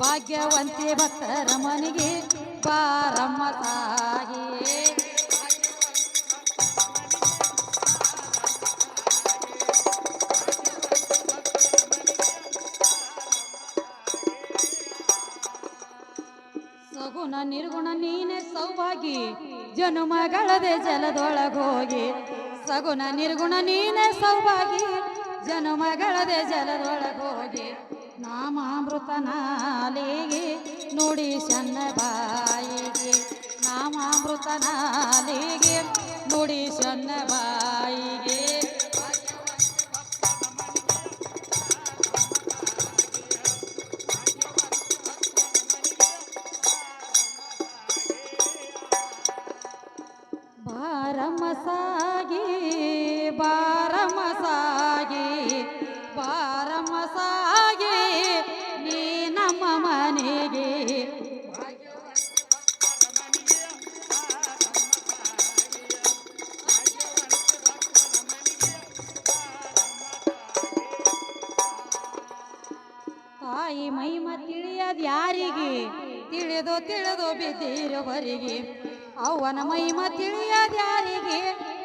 ಭಾಗ್ಯವಂತಿ ಭಕ್ತರ ಮನೆಗೆ ಪಾರಮ್ಮ ತಾಯಿ. ಸಗುಣ ನಿರ್ಗುಣ ನೀನೆ ಸೌಭಾಗಿ, ಜನುಮಗಳದೆ ಜಲದೊಳಗೋಗಿ. ಸಗುಣ ನಿರ್ಗುಣ ನೀನೆ ಸೌಭಾಗಿ, ಜನುಮಗಳದೆ ಜಲದೊಳಗೋಗಿ. ನಾಮಾಮೃತ ನೋಡಿ ಸಣ್ಣ ಬಾಯಿಗೆ. ನಾಮಾಮೃತನಾಲಿಗೆ ನುಡಿ ಸಣ್ಣ ಬಾಯಿಗೆ. ಬಾರಮಸಾಗಿ ಬಾರಮಸಾಗಿ ಬಾರಮ್ಮ ತಿಳಿದು ತಿಳಿದು ಬಿದ್ದಿರುವರಿಗೆ ಅವನ ಮಹಿಮ ತಿಳಿಯದ ಯಾರಿಗೆ?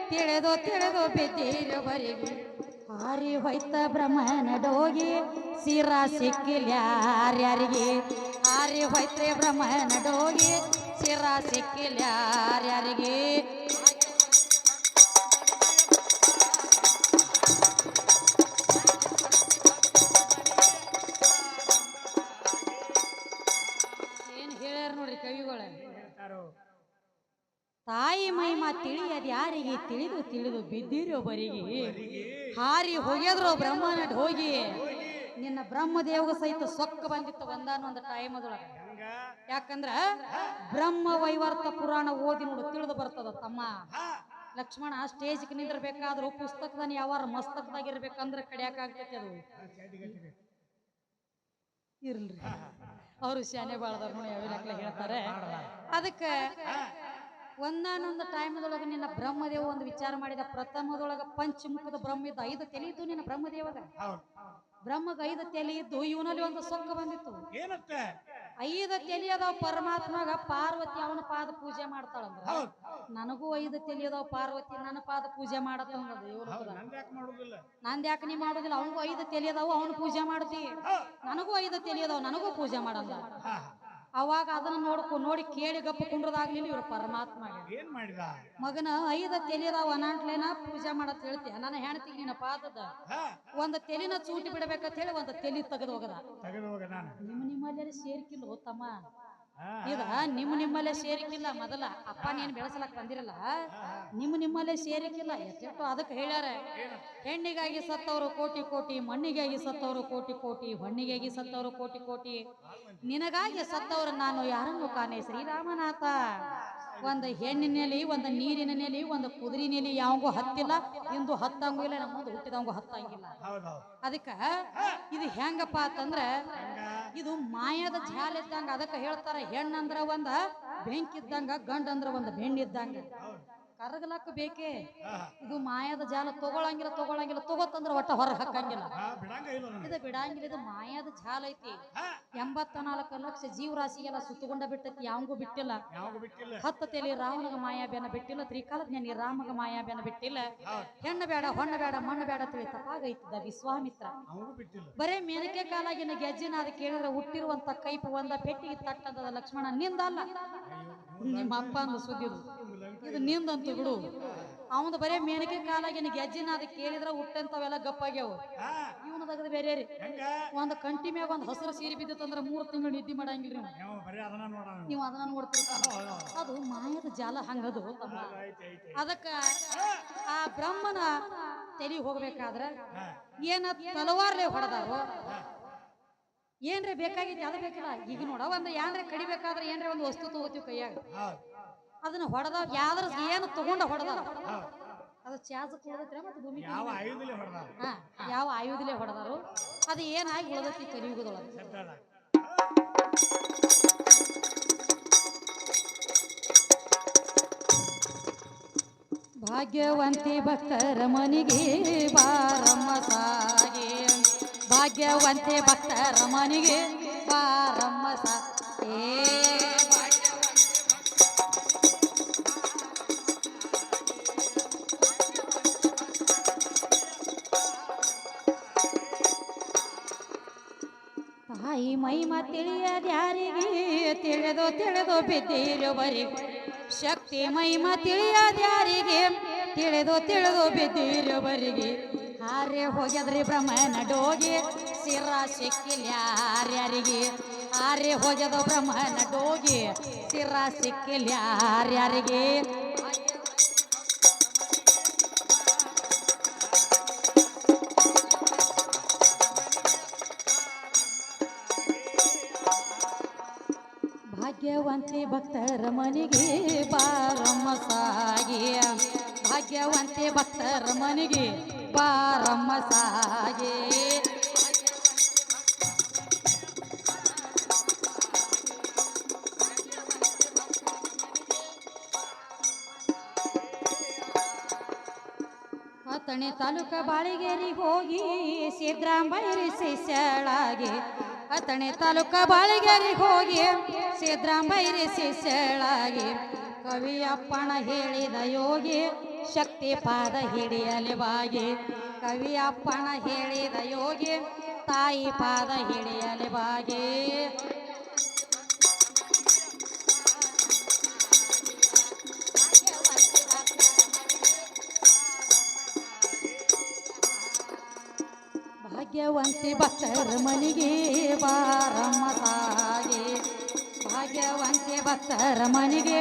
ತಿಳಿದು ತಿಳಿದು ಬಿದ್ದಿರುವರಿಗೆ ಹಾರಿ ಹೊಯ್ತ ಬ್ರಹ್ಮನ ಡೋಗಿ, ಸಿರ ಸಿಕ್ಕಿಲ್ಲ ಯಾರ್ಯಾರಿಗೆ? ಹಾರಿ ಹೊಯ್ತ್ರೆ ಬ್ರಹ್ಮನ ಡೋಗಿ, ಸಿರ ಸಿಕ್ಕಿಲ್ಲ ತಾಯಿ ಮೈಮ ತಿಳಿಯದ ಯಾರಿಗೆ? ತಿಳಿದು ತಿಳಿದು ಬಿದ್ದಿರೋ ಬರಿಗೆ ಹಾರಿ ಹೋಗ್ಯದ್ರು ಬ್ರಹ್ಮನ ಹೋಗಿ. ನಿನ್ನ ಬ್ರಹ್ಮದೇವಗ ಸಹಿತ ಸೊಕ್ಕ ಬಂದಿತ್ತು ಒಂದಾನೊಂದು ಟೈಮ್ ಅದೊಳಗ ಯಾಕಂದ್ರ ಬ್ರಹ್ಮ ವೈವರ್ತ ಪುರಾಣ ಓದಿ ನೋಡು ತಿಳಿದು ಬರ್ತದ ತಮ್ಮ. ಲಕ್ಷ್ಮಣ ಸ್ಟೇಜ್ಗೆ ನಿಂದಿರ್ಬೇಕಾದ್ರೂ ಪುಸ್ತಕದನ್ನ ಯಾವಾರ ಮಸ್ತಕದಾಗಿರ್ಬೇಕಂದ್ರೆ ಕಡಿಯಾಕ ಆಗ್ತೈತಿ ಅದು. ಇರ್ಲ್ರಿ. ಅವರು ಶಾನೆ ಬಾಳದವ್ರು ನೋಡಿ ಅವಿನಕ್ಲೆ ಹೇಳ್ತಾರೆ. ಅದಕ್ಕೆ ಒಂದಾನೊಂದು ಟೈಮದೊಳಗೆ ನಿನ್ನ ಬ್ರಹ್ಮದೇವ ಒಂದು ವಿಚಾರ ಮಾಡಿದ ಪ್ರಥಮದೊಳಗ ಪಂಚಮುಖದ ಬ್ರಹ್ಮ ಇದ್ದ ಐದು ತಲೆ ಇದ್ದು ನಿನ್ನ ಬ್ರಹ್ಮದೇವಾಗ. ಬ್ರಹ್ಮಗ ಐದು ತಲೆ ಇದ್ದು ಇವನಲ್ಲಿ ಒಂದು ಸೊಕ್ಕ ಬಂದಿತ್ತು. ಏನತ್ತೆ? ಐದು ತಲೆ ಅದಾವ ಪರಮಾತ್ಮಗ ಪಾರ್ವತಿ ಅವನ ಪಾದ ಪೂಜೆ ಮಾಡ್ತಾಳಂದ್ರ? ನನಗೂ ಐದು ತಲೆ ಅದಾವ ಪಾರ್ವತಿ ನನ್ನ ಪಾದ ಪೂಜೆ ಮಾಡತ್ತ ಇವನು ನಂದ್ ಯಾಕೆ ನೀ ಮಾಡೋದಿಲ್ಲ? ಅವನಿಗೂ ಐದು ತಲೆ ಅದಾವ ಅವನು ಪೂಜೆ ಮಾಡ್ತಿ. ನನಗೂ ಐದು ತಲೆ ಅದಾವ ನನಗೂ ಪೂಜೆ ಮಾಡಲ್ಲ. ಅವಾಗ ಅದನ್ನ ನೋಡ್ಕೊ ನೋಡಿ ಕೇಳಿ ಗಪ್ಪ ಕುಂಡ್ರದಾಗ್ಲಿಲ್ಲ ಇವ್ರು ಪರಮಾತ್ಮ ಏನ್ ಮಾಡಿದ? ಮಗನ ಐದ ತೆಲಿದಾವ ಅನಾಂಟ್ಲೇನ ಪೂಜೆ ಮಾಡತ್ ಹೇಳ್ತಿ. ನನ್ನ ಹೆಣತಿ ನಿನ್ನ ಪಾದದ ಒಂದ್ ತೆಲಿನ ಚೂಟಿ ಬಿಡಬೇಕಂತ ಹೇಳಿ ಒಂದ್ ತೆಲಿ ತೆಗೆದು ಹೋಗದ. ನಿಮ್ಮ ನಿಮ್ಮಲ್ಲೇ ಸೇರಿಕಿಲ್ಲ ತಮ್ಮ? ಹಾ. ಇದ ನಿಮ್ಮ ನಿಮ್ಮಲ್ಲೇ ಸೇರಿಕಿಲ್ಲ ಮೊದಲ. ಅಪ್ಪ ನೀನ್ ಬೆಳೆಸಲಕ್ ಬಂದಿರಲ್ಲ? ನಿಮ್ ನಿಮ್ಮಲ್ಲೇ ಸೇರಿಕಿಲ್ಲ. ಎಷ್ಟೆಷ್ಟು ಅದಕ್ಕೆ ಹೇಳ್ಯಾರ. ಹೆಣ್ಣಿಗಾಗಿ ಸತ್ತವರು ಕೋಟಿ ಕೋಟಿ ಮಣ್ಣಿಗಾಗಿ ಸತ್ತವರು ಕೋಟಿ ಕೋಟಿ ಹೊಣ್ಣಿಗಾಗಿ ಸತ್ತವರು ಕೋಟಿ ಕೋಟಿ. ನಿನಗಾಗಿ ಸತ್ತವರು ನಾನು ಯಾರನ್ನು ಕಾಣೆ? ಶ್ರೀರಾಮನಾಥ. ಒಂದ್ ಹೆಣ್ಣಿನಲ್ಲಿ ಒಂದು ನೀರಿನ ನೆಲೆ ಒಂದು ಕುದುರೆ ನೆಲೆ ಯಾವಂಗೂ ಹತ್ತಿಲ್ಲ. ಇಂದು ಹತ್ತಂಗೂ ಇಲ್ಲ ನಮ್ಮ ಮುಂದೆ ಹುಟ್ಟಿದಂಗೂ ಹತ್ತಂಗಿಲ್ಲ. ಅದಕ್ಕ ಇದು ಹೆಂಗಪ್ಪ ಅಂತಂದ್ರ ಇದು ಮಾಯದ ಜಾಲ ಇದ್ದಂಗ, ಅದಕ್ಕ ಹೇಳ್ತಾರ ಹೆಣ್ಣಂದ್ರ ಒಂದ ಬೆಂಕಿ ಇದ್ದಂಗ ಗಂಡ ಅಂದ್ರ ಒಂದ ಬೆಣ್ಣಿ ಇದ್ದಂಗ ಕರಗಲಕ್ಕ ಬೇಕೇ ಇದು ಮಾಯದ ಜಾಲ ತಗೊಳಂಗಿಲ್ಲ ತಗೊಳಂಗಿಲ್ಲ ತಗೋತಂದ್ರ ಒಟ್ಟ ಹೊರ ಹಾಕಂಗಿಲ್ಲ. ಇದು ಬಿಡಂಗಿಲ್ಲ ಇದು ಮಾಯದ ಜಾಲ ಐತಿ. ಎಂಬತ್ತ ನಾಲ್ಕು ಲಕ್ಷ ಜೀವರಾಶಿಗೆಲ್ಲ ಸುತ್ತಗೊಂಡ ಬಿಟ್ಟೈತಿ ಯಾವಂಗೂ ಬಿಟ್ಟಿಲ್ಲ. ಹತ್ತ ತಲೆ ರಾಮನಿಗೆ ಮಾಯಾಬ್ಯಾನ ಬಿಟ್ಟಿಲ್ಲ ತ್ರಿಕಾಲದ ಜ್ಞಾನಿ ರಾಮಗ ಮಾಯಾಬ್ಯಾನ ಬಿಟ್ಟಿಲ್ಲ. ಹೆಣ್ಣು ಬೇಡ ಹೊಣ್ಣ ಬೇಡ ಮಣ್ಣು ಬೇಡ ತಿಳಿ ತಪ್ಪಾಗೈತಿದ್ದ ವಿಶ್ವಾಮಿತ್ರ. ಬರೇ ಮೇನಕೆ ಕಾಲಾಗಿನ ಗೆಜ್ಜಿನ ಅದ ಕೇಳಿದ್ರೆ ಹುಟ್ಟಿರುವಂತ ಕೈಪು ಒಂದ ಪೆಟ್ಟಿಗೆ ತಟ್ಟದ ಲಕ್ಷ್ಮಣ ನಿಂದಲ್ಲ. ನಿಮ್ಮ ಅಪ್ಪ ಅಂದ ಸುದ್ದಿದು ಇದು ನಿಂದಂತು ಬಿಡು. ಅವನು ಬರೇ ಮೇನಕೆ ಕಾಲಾಗಿನ ಗೆಜ್ಜಿನ ಅದ ಕೇಳಿದ್ರೆ ಹುಟ್ಟಂತವೆಲ್ಲ ಗಪ್ಪಾಗ್ಯಾವ. ಹಾ. ಇವನು ತೆಗೆದು ಬೇರೆ ರೀ. ಒಂದ್ ಕಂಟಿ ಮ್ಯಾಗ ಒಂದ್ ಹಸಿರು ಸೀರೆ ಬಿದ್ದಿತ್ತಂದ್ರ ಮೂರ್ ತಿಂಗಳು ನಿದ್ದೆ ಮಾಡಂಗಿಲ್ರಿ ನೀವು ಅದನ್ನ ನೋಡೋಣ. ನೀವು ಅದನ್ನ ನೋಡ್ತಿರ್ತಾರ. ಅದು ಮಾಯದ ಜಾಲ ಹಂಗದು. ಅದಕ್ಕ ಆ ಬ್ರಹ್ಮನ ತಲೆ ಹೋಗ್ಬೇಕಾದ್ರ ಏನ ತಲವಾರ್ಲೆ ಹೊಡೆದಾರ ಏನ್ರೆ ಬೇಕಾಗಿತ್ತು ಅದು ಬೇಕಿಲ್ಲ? ಈಗ ನೋಡ ಒಂದು ಏನ್ರೆ ಕಡಿಬೇಕಾದ್ರೆ ಏನ್ರೆ ಒಂದು ವಸ್ತು ತಗೋತೀವಿ ಕೈಯಾಗ? ಅದನ್ನ ಹೊಡೆದ ಯಾವ್ದ್ರ ಏನು ತಗೊಂಡ ಹೊಡೆದ ಅದು ಮತ್ತೆ ಭೂಮಿ ಯಾವ ಆಯುಧಲೆ ಹೊಡೆದ ಹಾ ಯಾವ ಆಯುಧಲೆ ಹೊಡೆದಾರು. ಅದು ಏನಾಗಿ ಉಳಿದೈತಿ ಕಲಿಯುಗದೊಳಗೆ? ಭಾಗ್ಯವಂತಿ ಭಕ್ತರ ಮನಿಗೆ ಬಾರಮ್ಮ ಸಾಗೆ. ಭಾಗ್ಯವಂತಿ ಭಕ್ತರ ಮನಿಗೆ ಬಾರಮ್ಮ ಸಾ ಏ ತಾಯಿ ಮೈಮ ತಿಳಿಯದ್ಯಾರಿಗೆ ತಿಳಿದು ತಿಳಿದು ಬಿದ್ದಿರುವರಿಗೆ ಶಕ್ತಿ ಮೈಮ ತಿಳಿಯದ್ಯಾರಿಗೆ ತಿಳಿದು ತಿಳಿದು ಬಿದ್ದಿರುವರಿಗೆ ಹಾರೆ ಹೋಗ್ಯದ್ರಿ ಬ್ರಹ್ಮನ ಡೋಗಿ, ಸಿರ ಸಿಕ್ಕಿಲ್ಲ ಯಾರ್ಯಾರಿಗೆ ಹಾರೆ ಹೋಗ್ಯದ ಬ್ರಹ್ಮನ ಡೋಗಿ, ಸಿರ ಸಿಕ್ಕಿಲ್ಲ ಯಾರ್ಯಾರಿಗೆ ಭಾಗ್ಯವಂತಿ ಭಕ್ತರ ಮನೆಗೆ ಬಾರಮ್ಮ ಸಾಗಿಯ ಭಾಗ್ಯವಂತಿ ಭಕ್ತರ ಮನೆಗೆ ಬಾರಮ್ಮ ಸಾಗಿ. ಹತ್ತನೇ ತಾಲೂಕ ಬಾಳಿಗೇರಿ ಹೋಗಿ ಸಿದ್ರಾಂಬೈರಿ ಶಿಷ್ಯಳಾಗಿ. ಹತ್ತನೇ ತಾಲೂಕ ಬಾಳಿಗೇರಿ ಹೋಗಿ ಸಿದ್ರಾಂಬೈರಿ ಶಿಷ್ಯಳಾಗಿ ಕವಿಯಪ್ಪಣ ಹೇಳಿದ ಯೋಗಿ ಶಕ್ತಿ ಪಾದ ಹಿಡಿಯಲಿ ಬಾಗಿ. ಕವಿಯಪ್ಪಣ ಹೇಳಿದ ಯೋಗಿ ತಾಯಿ ಪಾದ ಹಿಡಿಯಲಿ ಬಾಗಿ. ಭಾಗ್ಯವಂತಿ ಭಕ್ತರ ಮನೆಗೆ ಬಾರಮ್ಮ ಸಾಗೆ ಭಾಗ್ಯವಂತಿ ಭಕ್ತರ ಮನೆಗೆ